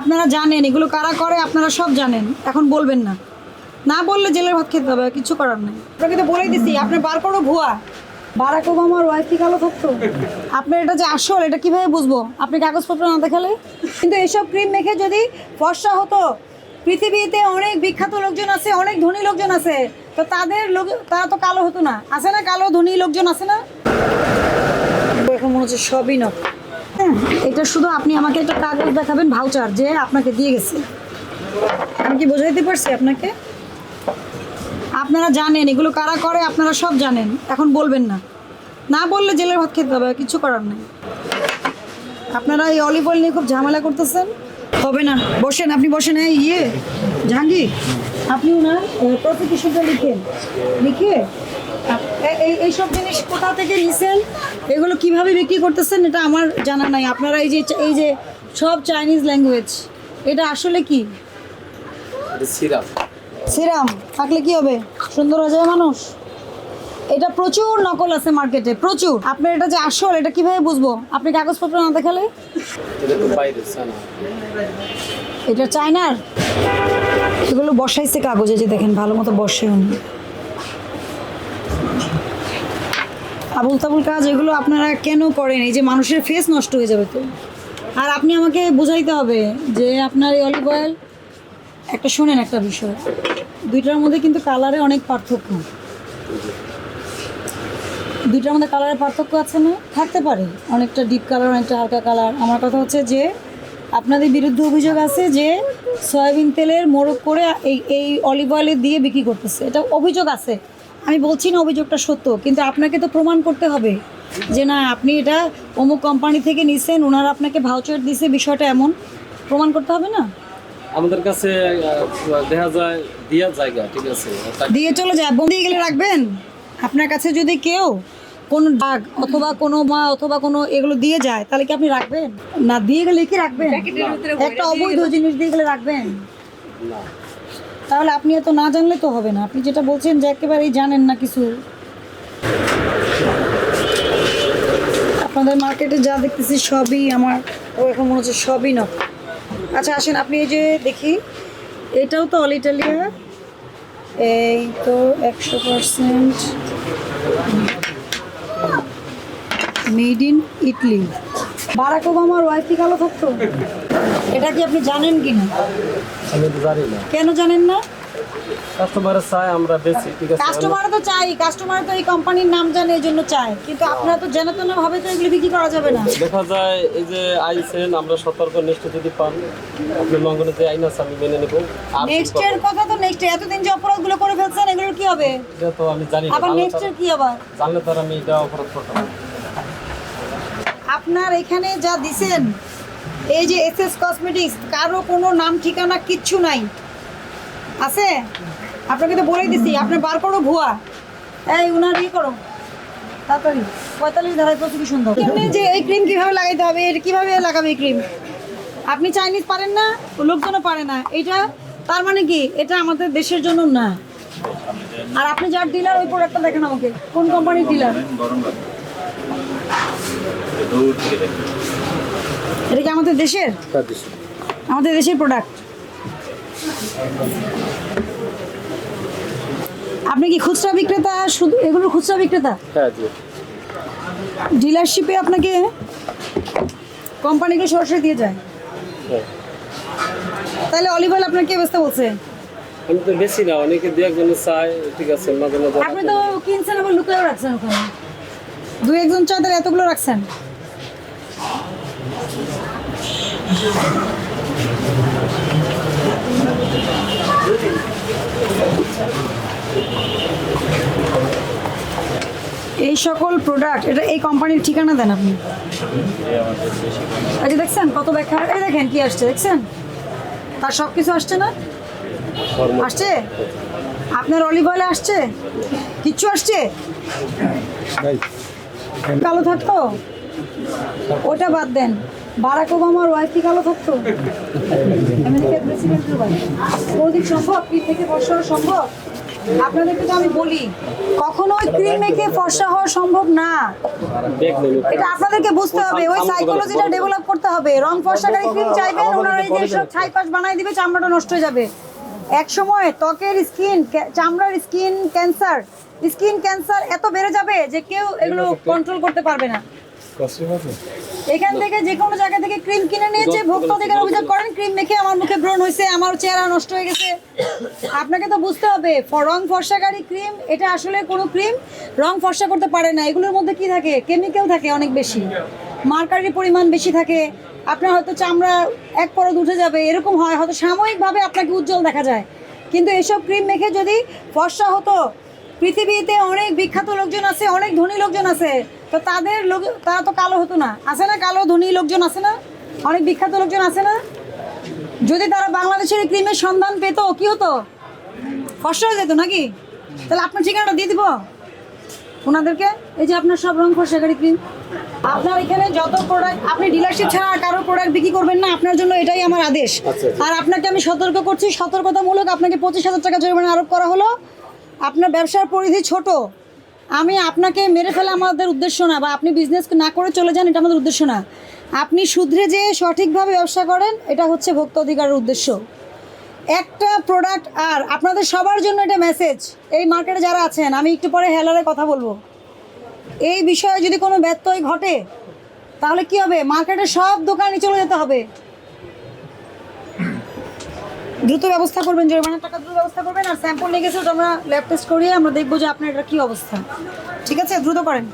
আপনারা জানেন, এগুলো কারা করে? আপনারা সব জানেন। এখন বলবেন না। না বললে জেলের ভাত খেতে হবে কিছু করার নেই। আপনাকে তো বলেই দিছি আপনার বার করো ভুয়া। বারাক ওবামার ওয়াইফ কি কালো থাকতো? আপনার এটা যে আসল, এটা কীভাবে বুঝব? আপনি কাগজপত্র না দেখালে? কিন্তু এইসব ক্রিম মেখে যদি ফর্সা হতো, পৃথিবীতে অনেক বিখ্যাত লোকজন আছে, অনেক ধনী লোকজন আছে, তো তাদের লোক, তারা তো কালো হতো না। আছে না কালো ধনী লোকজন আছে না? এখন মনে হচ্ছে সবই নক এটা শুধু আপনি আমাকে একটা কাগজ দেখাবেন ভাউচার যে আপনাকে দিয়ে গেছে। আমি কি বোঝাইতে পারছি আপনাকে? আপনারা জানেন, এগুলো কারা করে আপনারা সব জানেন, এখন বলবেন না। না বললে জেলের ভাত খেতে হবে কিছু করার নেই। আপনারা এই অলিভ অয়েল নিয়ে খুব ঝামেলা করতেছেন? হবে না, বসেন, আপনি বসেন, এই ইয়ে জাহাঙ্গীর। আপনি ওনার প্রসিকিউশনটা লিখেন। লিখে এইসব জিনিস কোথা থেকে নিছেন? এগুলো কীভাবে বিক্রি করতেছেন এটা আমার জানা নাই। আপনারা এই যে এই যে সব চাইনিজ ল্যাঙ্গুয়েজ এটা আসলে কি? সিরাম। সিরাম থাকলে কি হবে? সুন্দর হয়ে যাবে মানুষ? এটা প্রচুর নকল আছে মার্কেটে প্রচুর। আপনার এটা যে আসল এটা কীভাবে বুঝব? আপনি কাগজপত্র না দেখালে? এটা চায়নার? এগুলো বসাইছে কাগজে যে দেখেন ভালো মতো বসে উনি আবুল তাবুল কাজ এগুলো আপনারা কেন করেন? এই যে মানুষের ফেস নষ্ট হয়ে যাবে তো। আর আপনি আমাকে বুঝাইতে হবে যে আপনার এই অলিভ অয়েল একটা শোনেন একটা বিষয় দুইটার মধ্যে কিন্তু কালারে অনেক পার্থক্য। দুইটার মধ্যে কালারের পার্থক্য আছে না? থাকতে পারে। অনেকটা ডিপ কালার অনেকটা হালকা কালার আমার কথা হচ্ছে যে আপনাদের বিরুদ্ধে অভিযোগ আছে যে সয়াবিন তেলের মোড়ক করে এই এই অলিভ অয়েলে দিয়ে বিক্রি করতেছে। এটা অভিযোগ আছে। আমি বলছি না অভিযোগটা সত্য কিন্তু আপনাকে তো প্রমাণ করতে হবে যে না আপনি এটা অমুক কোম্পানি থেকে নিছেন ওনারা আপনাকে ভাউচার দিছে বিষয়টা এমন। প্রমাণ করতে হবে না? আমাদের কাছে দেখা যায় দিয়া জায়গা ঠিক আছে? দিয়ে চলে যায় বোম দিয়ে গেলে রাখবেন? আপনার কাছে যদি কেউ কোনো ডাক অথবা কোনো মা অথবা কোনো এগুলো দিয়ে যায় তাহলে কি আপনি রাখবেন? না দিয়ে গেলে কি রাখবেন? একটা অবৈধ জিনিস দিয়ে গেলে রাখবেন? তাহলে আপনি এত না জানলে তো হবে না। আপনি যেটা বলছেন যে একেবারেই জানেন না কিছু। আপনাদের মার্কেটে যা দেখতেছি সবই আমার ও এখন মনে হচ্ছে সবই নক আচ্ছা আসেন আপনি এই যে দেখি এটাও তো অল ইটালিয়া এই তো একশো percent made in Italy. Barack ওবামার ওয়াইফ কি কালো থাকতো? এটা কি আপনি জানেন কি না? আমি তো জানি না। কেন জানেন না? কাস্টমার চাই আমরা বেশি ঠিক আছে? কাস্টমার তো চাই কাস্টমার তো এই কোম্পানির নাম জানে এই জন্য চায়। কিন্তু আপনারা তো জানা তো না ভাবে তো এগুলো বিক্রি করা যাবে না। দেখা যায় এই যে আইসেন আমরা সতর্ক নিষ্ঠ যদি পান আপনি লঙ্ঘনে যে আইন আছে আমি মেনে নেব। নেক্সট এর কথা তো নেক্সট এতদিন যে অপরাধগুলো করে ফেলছেন এগুলোর কি হবে? এটা তো আমি জানি না আবার নেক্সট এর কি আবার? জানলে তো আমি এটা অপরাধ করতাম। আপনার এখানে যা দিছেন, এই যে এস এস কসমেটিক্স কারও কোনো নাম, ঠিকানা কিচ্ছু নাই। আছে? আপনাকে তো বলেই দিছি আপনার বার করো ভুয়া। এই, উনার ই করো। তাড়াতাড়ি, পঁয়তাল্লিশ ধারায় প্রসিকিউশন দাও। এমনি যে এই ক্রিম কীভাবে লাগাইতে হবে এটা কীভাবে লাগাবে এই ক্রিম আপনি চাইনিজ পারেন না, লোকজনও পারে না। এটা, তার মানে কি? এটা আমাদের দেশের জন্য না। আর আপনি যার ডিলার ওই প্রোডাক্টটা দেখেন আমাকে। কোন কোম্পানির ডিলার এটা কি আমাদের দেশের? আমাদের দেশের প্রোডাক্ট আপনি কি খুচরা বিক্রেতা? শুধু এগুলোর খুচরা বিক্রেতা? হ্যাঁ জি। ডিলারশিপে আপনাকে কোম্পানিগুলো সরাসরি দিয়ে যায়। হ্যাঁ। তাহলে অলিভ অয়েল আপনার কে বেচতে বলছে? আমি তো বেশি না অনেকে দু একজনে চাই ঠিক আছে মাঝে মাঝে আপনি তো কিনছেন আবার লুকায়ও রাখছেন ওখানে। দুই একজন তাহলে এতগুলো রাখছেন। এই সকল প্রোডাক্ট এটা এই কোম্পানির ঠিকানা দেন আপনি। আচ্ছা দেখছেন কত ব্যাখ্যা, এই দেখেন কি আসছে, দেখছেন? তার সব কিছু আসছে না? আসছে? আপনার অলিভ অয়েলে আসছে? কিচ্ছু আসছে? কালো থাকতো? ওটা বাদ দেন। বারাক ওবামার ওয়াইফ কি কালো থাকতো? আমেরিকার প্রেসিডেন্টের ওয়াইফ সম্ভব? থেকে সম্ভব? আপনাদেরকে তো আমি বলি, কখনোই ক্রিম মেখে ফর্সা হওয়া সম্ভব না। এটা আপনাদেরকে বুঝতে হবে। ওই সাইকোলজিটা ডেভেলপ করতে হবে। রং ফর্সাকারী ক্রিম চাইবেন এই যে সব ছাইপাশ বানাই দিবে, চামড়াটা নষ্ট হয়ে যাবে। এক সময় ত্বকের স্কিন চামড়ার স্কিন ক্যান্সার স্কিন ক্যান্সার এত বেড়ে যাবে যে কেউ এগুলো কন্ট্রোল করতে পারবে না। এখান থেকে যে কোনো জায়গা থেকে ক্রিম কিনে নিয়েছে ভোক্তা অধিকার অভিযোগ করেন ক্রিম মেখে আমার মুখে ব্রণ হয়েছে আমার চেহারা নষ্ট হয়ে গেছে। আপনাকে তো বুঝতে হবে রং ফর্সাকারী ক্রিম এটা আসলে কোনো ক্রিম রং ফর্সা করতে পারে না। এগুলোর মধ্যে কি থাকে? কেমিক্যাল থাকে অনেক বেশি। মার্কারির পরিমাণ বেশি থাকে। আপনার হয়তো চামড়া এক পরত উঠে যাবে এরকম হয়। হয়তো সাময়িকভাবে আপনাকে উজ্জ্বল দেখা যায়। কিন্তু এসব ক্রিম মেখে যদি ফর্সা হতো পৃথিবীতে অনেক বিখ্যাত লোকজন আছে অনেক ধনী লোকজন আছে। তো তাদের লোক তারা তো কালো হতো না। আছে না কালো ধনী লোকজন আছে না? অনেক বিখ্যাত লোকজন আছে না? যদি তারা বাংলাদেশের এই ক্রিমের সন্ধান পেতো কি হতো? ফসল হয়ে যেত নাকি? তাহলে আপনার ঠিকানাটা দিয়ে দিব। ওনাদেরকে? এই যে আপনার সব রং ফসকারি ক্রিম। আপনার এখানে যত প্রোডাক্ট আপনি ডিলারশিপ ছাড়া আর কারও প্রোডাক্ট বিক্রি করবেন না আপনার জন্য এটাই আমার আদেশ। আচ্ছা। আর আপনাকে আমি সতর্ক করছি সতর্কতামূলক আপনাকে পঁচিশ হাজার টাকা জরিমানা আরোপ করা হলো। আপনার ব্যবসার পরিধি ছোট। আমি আপনাকে মেরে ফেলা আমাদের উদ্দেশ্য না বা আপনি বিজনেস না করে চলে যান, এটা আমাদের উদ্দেশ্য না। আপনি শুধরে যে সঠিকভাবে ব্যবসা করেন, এটা হচ্ছে ভোক্তা অধিকারের উদ্দেশ্য। একটা প্রোডাক্ট আর আপনাদের সবার জন্য এটা মেসেজ এই মার্কেটে যারা আছেন, আমি একটু পরে হেলারে কথা বলব। এই বিষয়ে যদি কোনো ব্যত্যয় ঘটে, তাহলে কি হবে? মার্কেটে সব দোকানে চলে যেতে হবে। দ্রুত ব্যবস্থা করবেন, জরিমানার টাকা দ্রুত ব্যবস্থা করবেন, আর স্যাম্পল নিয়ে গেছে আমরা ল্যাব টেস্ট করিয়ে আমরা দেখব যে আপনার এটা কী অবস্থা। ঠিক আছে? দ্রুত করেন।